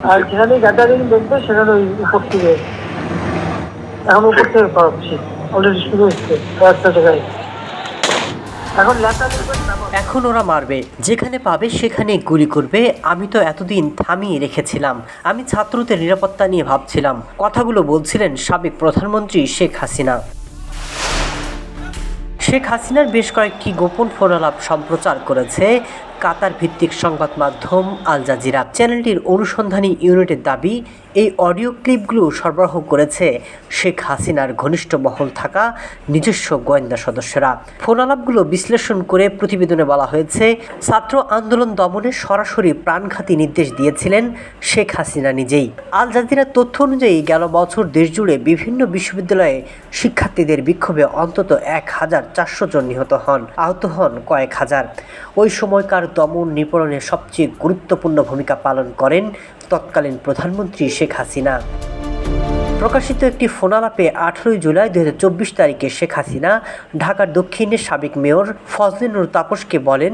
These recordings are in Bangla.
আর যেখানে গ্যাদারিং দেখবে, সেখানে ওই উপর থেকে, এখন অলরেডি শুরু হচ্ছে জায়গায়। এখন ওরা মারবে। যেখানে পাবে সেখানে গুলি করবে। আমি তো এতদিন থামিয়ে রেখেছিলাম। আমি ছাত্রদের নিরাপত্তা নিয়ে ভাবছিলাম। কথাগুলো বলছিলেন সাবেক প্রধানমন্ত্রী শেখ হাসিনা। শেখ হাসিনার বেশ কয়েকটি গোপন ফোনালাপ সম্প্রচার করেছে। কাতার ভিত্তিক সংবাদ মাধ্যম আল জাজিরা। চ্যানেলটির অনুসন্ধানী ইউনিটের দাবি, এই অডিও ক্লিপগুলো সরবরাহ করেছে শেখ হাসিনার ঘনিষ্ঠ মহল থাকা নিজস্ব গোয়েন্দা সদস্যরা। ফোনালাপগুলো বিশ্লেষণ করে প্রতিবেদনে বলা হয়েছে, ছাত্র আন্দোলন দমনে সরাসরি প্রাণঘাতী নির্দেশ দিয়েছিলেন শেখ হাসিনা নিজেই। আল জাজিরার তথ্য অনুযায়ী, গেল বছর দেশজুড়ে বিভিন্ন বিশ্ববিদ্যালয়ে শিক্ষার্থীদের বিক্ষোভে অন্তত এক হাজার চারশো জন নিহত হন, আহত হন কয়েক হাজার। ওই সময়কার দমন নিপরণে সবচেয়ে গুরুত্বপূর্ণ ভূমিকা পালন করেন তৎকালীন প্রধানমন্ত্রী শেখ হাসিনা। প্রকাশিত একটি ফোনালাপে আঠারোই জুলাই দু তারিখে শেখ হাসিনা ঢাকার দক্ষিণের সাবেক মেয়র ফজলিনুর তাপসকে বলেন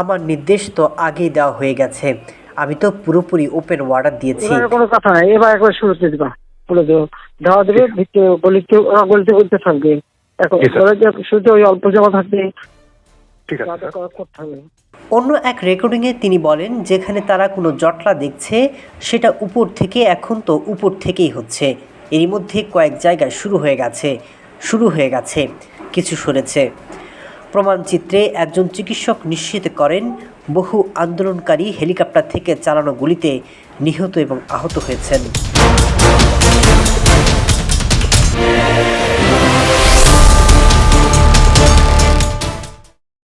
আমার নির্দেশ তো আগেই দেওয়া হয়ে গেছে। আমি তো পুরোপুরি ওপেন ওয়ার্ডার দিয়েছি। কোনো কথা নাই। এবার একবার শুরুতে দিবা। বলে দেবো দেওয়া দেবে ভিতরে গলিতে ওরা গলিতে বলতে থাকবে। এখন শুধু ওই অল্প জমা থাকবে। ঠিক আছে। করতে হবে। অন্য এক রেকর্ডিংয়ে তিনি বলেন, যেখানে তারা কোনো জটলা দেখছে, সেটা উপর থেকে এখন তো উপর থেকেই হচ্ছে। এরই মধ্যে কয়েক জায়গায় শুরু হয়ে গেছে, শুরু হয়ে গেছে, কিছু সরেছে প্রমাণচিত্রে একজন চিকিৎসক নিশ্চিত করেন, বহু আন্দোলনকারী হেলিকপ্টার থেকে চালানো গুলিতে নিহত এবং আহত হয়েছেন।